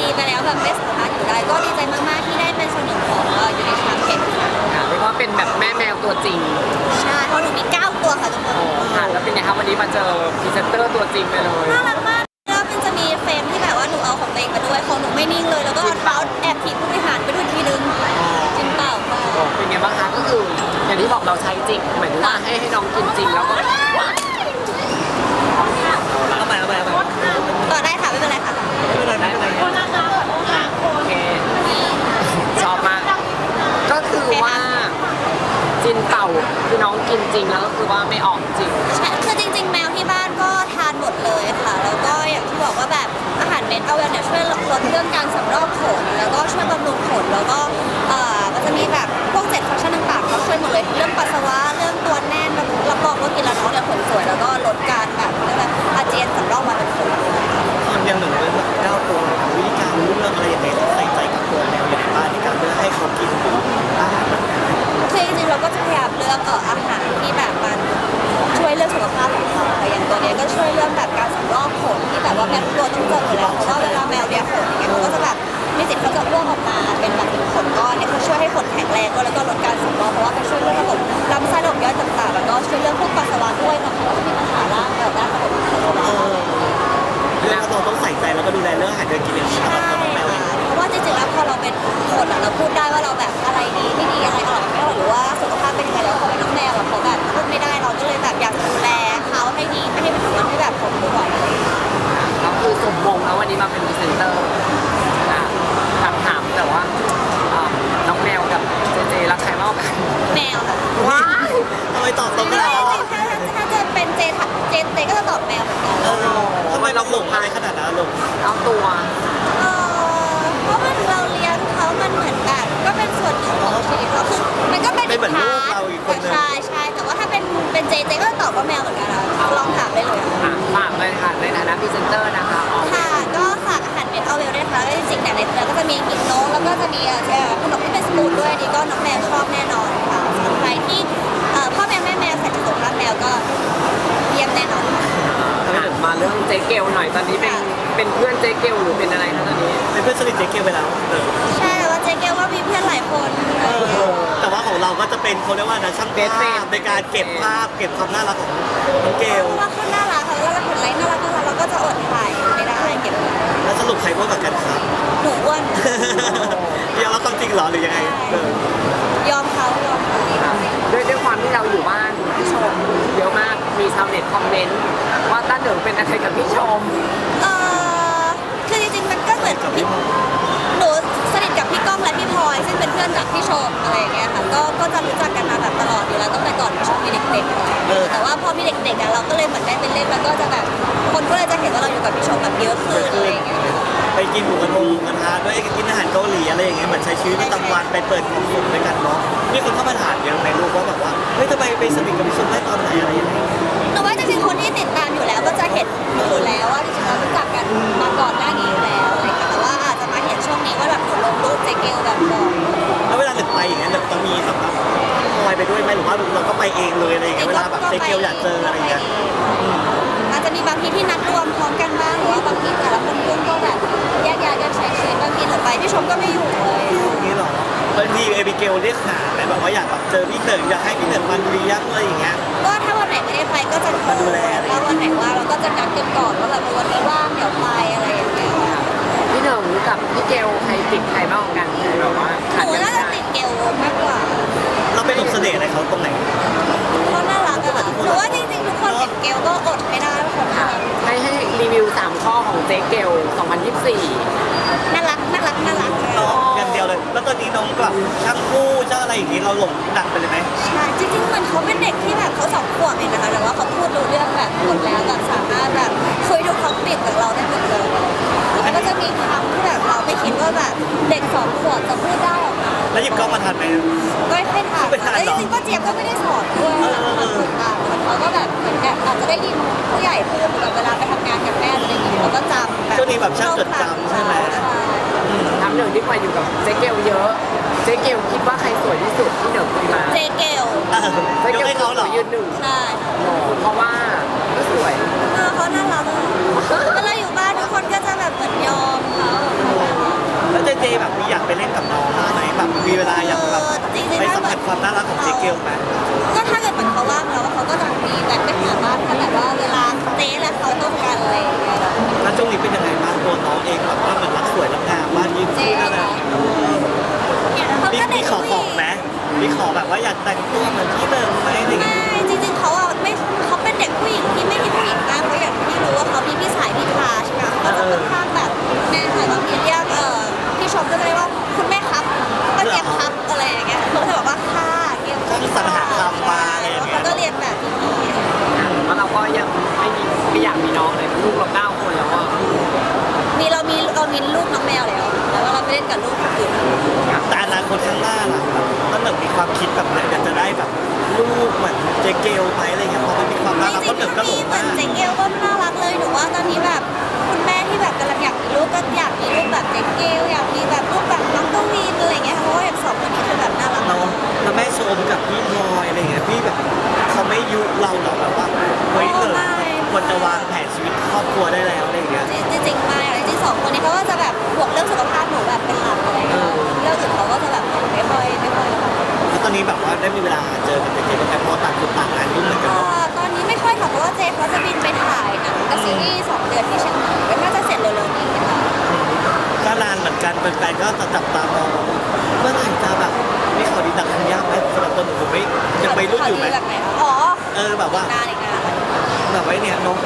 ตอนนี้ตอนนั้นรีไปแล้วแบบไม่สามารถอยู่ได้ ก็ดีใจมากๆที่ได้เป็นส่วนหนึ่งของเอ่ออยู่ในชามเก็ตค่ะค่ะเรียกว่าเป็นแบบแม่แมวตัวจริงใช่เพราะหนูมี9ตัวค่ะทุกคนโอ้ค่ะแล้วเป็นไงคะวันนี้มาเจอพรีเซนเตอร์ตัวจริงไปเลยน่ารักมากแล้วมันจะมีเฟรมที่แบบว่าหนูเอาของตัวเองมาด้วยของหนูไม่นิ่งเลย แล้วก็เอาเท้าแอบถีบผู้บริหารไปด้วยทีนึงจริงเปล่าค่ะ โอ้เป็นไงบ้างคะก็คืออย่างที่บอกเราใช้จริงหมายถึงว่าให้ให้น้องกินจริงแล้วก็ เอาใหม่เอาใหม่เอาใหม่ ต่อได้ค่ะไม่เป็นไรค่ะ ไม่เป็นไรไม่เป็นไร โอเคชอบมาก ก็คือว่าจินเต่าคือน้อง กินจริงแล้วก็คือว่าไม่ออกจริง ใช่คือจริง ๆ แมวที่บ้านก็ทานหมดเลยค่ะ แล้วก็อย่างที่บอกว่าแบบอาหารเม็ดเอาเวลเนี่ยช่วยลดเรื่องการสำรอกขน แล้วก็ช่วยบำรุงขน แล้วก็เอ่อมันจะมีแบบพวกเจ็ดฟังก์ชันต่างๆเขาช่วยหมดเลย เรื่องปัสสาวะ เรื่องตัวแน่นรับรองว่ากินแล้วน้องเนี่ยขนสวย แล้วก็ลด การสำรองเพราะว่าไปช่วยเรื่องระบบลำไส้ระบบย่อยต่างๆ แล้วก็ช่วยเรื่องพวกปัสสาวะด้วยนะคะแล้วก็มีปัญหาร่างเอ่อด้านระบบปัสสาวะเออเรื่องเราต้องใส่ใจแล้วก็ดูแลเรื่องอาหารการกินอย่างนี้ใช่สำหรับเองค่ะเพราะว่าจริงๆแล้วพอเราเป็นคนอะเราพูดได้ว่าเราแบบอะไรดีไม่ดีอะไรอร่อยไม่อร่อยหรือว่าสุขภาพ เราหลงอะไรขนาดนั้นลูกเอาตัวเออเพราะมันเราเลี้ยงเขามันเหมือนแบบก็เป็นส่วนหนึ่งของชีวิตเราคือมันก็เป็นเป็นเหมือนลูกพาเราร์ทอีกคนหนึงใช่ใช่แต่ว่าถ้าเป็นเป็นเจเจก็จะตอบว่าแมวเหมือนกันนะลองถามได้เลยอะฝากเลยค่ะในฐานะพรีเซนเตอร์นะคะอ๋อค่ะก็ฝากอาหารเม็ดเอาเวลด้วยนะคะจริงๆเนี่ยในเนื้อก็จะมีกินนกแล้วก็จะมีเอ่อ เรื่องเจ๊เกลหน่อยตอนนี้เป็นเป็นเพื่อนเจ๊เกลหรือเป็นอะไรคะตอนนี้ เป็นเพื่อนสนิทเจ๊เกียวไปแล้วเออใช่แต่ว่าเจ๊เกลว่ามีเพื่อนหลายคนแต่ว่าของเราก็จะเป็นเขาเรียกว่านะช่างภาพในการเก็บภาพเก็บความน่ารักของน้องเกลเพราะว่าเขาน่ารักค่ะแล้วเราเห็นอะไรน่ารักน่ารักเราก็จะอดถ่ายไม่ได้เก็บไว้แล้วสรุปใครพูดกับกันครับ หนูอ้วนยอมรับความจริงเหรอหรือยังไงเออยอมเขายอมเขาค่ะด้วยด้วยความที่เราอยู่บ้านพี่ชมเยอะมากมีชาวเน็ตคอมเมนต์ว่า ต้าเหนิงเป็นอะไรกับพี่ชม เออคือจริงๆ มันก็เหมือนพี่หนูสนิทกับพี่ก้องและพี่พลอยซึ่งเป็นเพื่อนจากพี่ชมอะไรอย่างเงี้ยค่ะก็ก็จะรู้จักกันมาแบบตลอดอยู่แล้วตั้งแต่ก่อนพี่ชมมีเด็กๆเลยแต่ว่าพอมีเด็กๆอะเราก็เลยเหมือนได้เป็นเล่นแล้วก็จะแบบคนก็เลยจะเห็นว่าเราอยู่กับพี่ชมแบบเยอะขึ้นอะไรอย่างเงี้ยค่ะไปกินหมูกระทงหมูกระทะด้วยกินอาหารเกาหลีอะไรอย่างเงี้ยเหมือนใช้ชีวิตประจำวันไปเปิดความสุขด้วยกันเนาะมีคนเข้ามาถามเยอะในรูปว่าแบบว่าเฮ้ยทำไมไปสนิทกับพี่ชมได้ตอนไหนอะไรอย่างเงี้ย หนูว่าจริงๆคนที่ติดตามอยู่แล้วก็จะเห็นอยู่แล้วว่าจริงๆเรารู้จักกันมาก่อนหน้านี้อยู่แล้วอะไรอย่างเงี้ยแต่ว่าอาจจะมาเห็นช่วงนี้ว่าแบบหนูลงรูปเจเกลแบบบ่อยแล้วเวลาถึงไปอย่างเงี้ยแบบต้องมีแบบว่าคอยไปด้วยไหมหรือว่าเราก็ไปเองเลยอะไรอย่างเงี้ยเวลาแบบเจเกียวอยากเจออะไรอย่างเงี้ยอาจจะมีบางทีที่นัดรวมพร้อมกันบ้างหรือว่าบางทีแต่ละคนยุ่งก็แบบแยกย้ายกันใช้ชีวิตบางทีหนูไปพี่ชมก็ไม่อยู่เลยอย่างนี้เหรอบางทีเอบิเกลเรียกหาไหมแบบว่าอยากแบบเจอพี่เต๋ออยากให้พี่เต๋อมาเลี้ยงอะไรอย่างเงี้ยก็ถ้าวัน ไหนไม่ได้ไปก็จะโทรดูแลถ้าวันไหนว่างเราก็จะนัดกันก่อนว่าแบบวันนี้ว่างเดี๋ยวไปอะไรอย่างเงี้ยค่ะพี่เหนิงกับพี่เกลใครติดใครมากกว่ากันแบบว่าหขาดนูกันไม่น่าจะได้ติดเกลมากกว่าเราไปหลงเสน่ห์อะไรเขาตรงไหนเขาน่ารักอะหนูว่าจริงๆทุกคนเห็นเกลก็อดไม่ได้ว่าเขาน่ารักให้ให้รีวิว 3 ข้อของเจ๊เกล2024 น่ารักน่ารักน่ารัก ช่างพูดช่างอะไรอย่างงี้เราหลงดักไปเลยไหมใช่จริงๆเหมือนเขาเป็นเด็กที่แบบเขาสองขวบเองนะคะแต่ว่าเขาพูดรู้เรื่องแบบหมดแล้วแบบสามารถแบบคุยทุกท็อปิกกับเราได้หมดเลยแล้วก็จะมีคำที่แบบเราไม่คิดว่าแบบเด็กสองขวบจะพูดได้ออกมาแล้วหยิบกล้องมาทันไหม ก็ไม่ทันไม่ทันแล้วเหรอจริงๆป้าเจี๊ยบก็ไม่ได้สอนด้วยเออเออเออฝึกอ่านเหมือนเขาก็แบบเหมือนแบบอาจจะได้ยินผู้ใหญ่พูดแบบเวลาไปทำงานกับแม่อะไรอย่างเงี้ยเขาก็จำแบบช่วงนี้แบบช่างจดจำใช่ไหม ใช่ ทำหนึ่งที่มาอยู่กับเจ๊เกลเยอะ เจเกลคิดว่าใครสวยที่สุดที่เหนือคุยมาเจเกลเจเกลให้เขาหรอ ยืนหนึ่งใช่เพราะว่าก็สวย เออเขาน่ารักเวลาอยู่บ้านทุกคนก็จะแบบเหมือนยอมเขาแล้วเจเจแบบมีอยากไปเล่นกับน้องไหมแบบมีเวลาอยากแบบไปสัมผัสความน่ารักของเจเกลไหมก็ถ้าเกิดเหมือนเขาว่างเราเขาก็จะมีกันไปหาบ้านถ้าแบบว่าเวลาเจและเขาต้องการอะไรแล้วช่วงนี้เป็นยังไงบ้างตัวน้องเองแบบว่ามันรักสวยรักงามมากยิ่งจริง เออ หละเขามีก็มีเด็กขอของไหมมีขอแบบว่าอยากแต่งตัวเหมือนพี่เดิมไหมอะไรอย่างไม่เงี้ยจริงๆเขาอะไม่เขาเป็นเด็กผู้หญิงที่ไม่ที่ผู้หญิงมากเพราะอย่างที่รู้ว่าเขามีพี่สายพี่พาใช่ไหมเขาก็จะค่อนข้าง จเกลไหมอะไรเงี้ยเพราะมันมีความน่ารักจก็ริงเหมือนๆกระโหลมีกเหมืมาอนกเจ๊เกลก็น่ารักเลยหนูว่าตอนนี้แบบคุณแม่ที่แบบกำลังอยากมีลูกก็อยากมีลูกแบบเจ๊เกลอยากมีแบบลูกแบบน้องตุ้วีนอะไรเงี้ยเพราะว่าอย่างสองคนนี้คือแบบน่ารักน้องแล้วแม่ชมกับพี่พลอยอะไรเงี้ยพี่แบบเขาไม่ยุเราหรอกแบบว่าเฮ้ยเออควรจะวางแผนชีวิตครอบครัวได้แล้ว อนนี้แบบว่าได้มีเวลาเจอกับเจเกลแต่พอต่างคนต่างงานยุ่งเหมือนกันก็เนาะตอนนี้ไม่ค่อยค่ะเพราะว่าเจเขาจะบินไปถ่ายหนังกับซีรีส์สองเดือนที่เชียงใหม่ก็น่าจะเสร็จเร็วๆนี้ค่ะก็นานเหมือนกันแฟนๆก็จะจับตามองว่าเมื่อไหร่จะแบบมีข่าวดีจากคุณย่าไหมสำหรับตัวหนูผมไม่ยังไปรุ่นอยู่ไหมแบบไหนคะอ๋อเออแบบว่านานอีกนานแบบว่าเนี่ยน้อง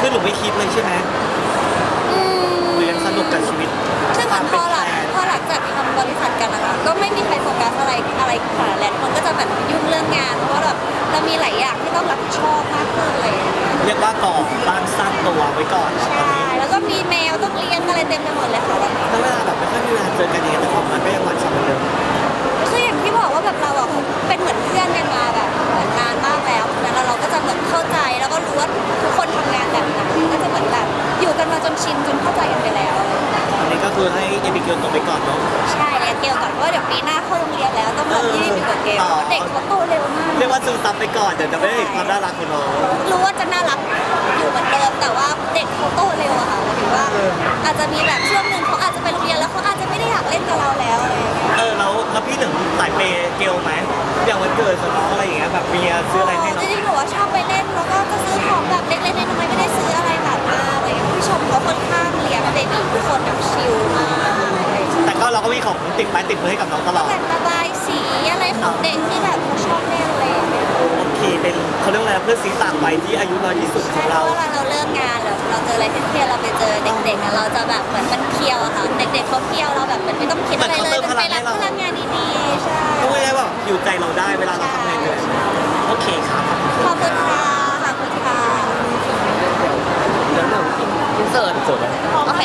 คือหนูไม่คิดเลยใช่ไหมอืมหนูยังสนุกกับชีวิต ริษัทกันนะคะก็ไม่มีใครโฟกัสอะไรอะไรขนาดนั้นคนก็จะแบบยุ่งเรื่องงานเพราะว่าแบบเรามีหลายอย่างที่ต้องรับผิดชอบมากขึ้นอะไรอย่างเลยเรียกว่าก่อบ้านสร้างตัวไว้ก่อนตอนใช่นี้แล้วก็มีแมวต้องเลี้ยงอะไรเต็มไปหมดเลยค่ะวันนี้แล้วเวลาแบบไม่ค่อยมีเวลาเจอกันอย่างเงี้ยแต่ของมันก็ยังหวานฉ่ำเหมือนเดิมคืออย่างที่บอกว่าแบบเราอะเป็นเหมือนเพื่อนกันมาแบบเหมือนนานมากแล้วแล้วเราก็จะเหมือนเข้าใจแล้วก็รู้ว่าทุกคนทำงานแบบไหนก็จะเหมือนแบบอยู่กันมาจนชินจนเข้าใจกันไปแล้ว อันนี้ก็คือให้เอบิเกลตกไปก่อนเนาะ ใช่ เรียนเกลก่อนเพราะว่าเดี๋ยวปีหน้าเข้าโรงเรียนแล้วต้องแบบยี่สิบกว่าเกลเด็กเขาโตเร็วมาก เรียกว่าซึมซับไปก่อนเดี๋ยวจะไม่ได้เห็นความน่ารักของน้องรู้ว่าจะน่ารักอยู่เหมือนเดิมแต่ว่าเด็กเขาโตเร็วอะค่ะหมายถึงว่าอาจจะมีแบบช่วงหนึ่งเขาอาจจะไปโรงเรียนแล้วเขาอาจจะไม่ได้อยากเล่นกับเราแล้วอะไรอย่างเงี้ยเออแล้วแล้วพี่หนึ่งสายเปย์เกลไหมอย่างวันเกิดของน้องอะไรอย่างเงี้ยแบบเมียซื้ออะไรให้น้จองริงๆหนูว่าชอบไปเล่นแล้วก็จะซื้อของแบบเล็กๆน้อยๆไม่ได้ซื้ออะไรแบบมากอะไรอย่างเงี้ยพี่ชมเขาค่อนข้าง ติดไม้ติดมือให้กับน้องตลอด แบบระบายสีอะไรของเด็กที่แบบชอบเล่นอะไรอย่างเงี้ยโอเค เป็นเขาเรียกว่าอะไรเพื่อนสีต่างวัยที่อายุน้อยที่สุดขใช่องเพเราราะว่าเราเลิกงานหรือเราเจออะไรเครียดๆเราไปเจอเด็กๆอะเราจะแบบเหมือนมันเพียวอะค่ะ เด็กๆเขาเพียวเราแบบเหมือนไม่ต้องคิดอะไรเลยมันไปรับพลังงานดีๆใช่ก็ไม่ได้ว่าอยู่ใจเราได้เวลาเราทำงานเหนื่อยโอเคครับขอบคุณค่ะขอบคุณค่ะ เดี๋ยวหนึ่งอินเสิร์ตสวยโอเค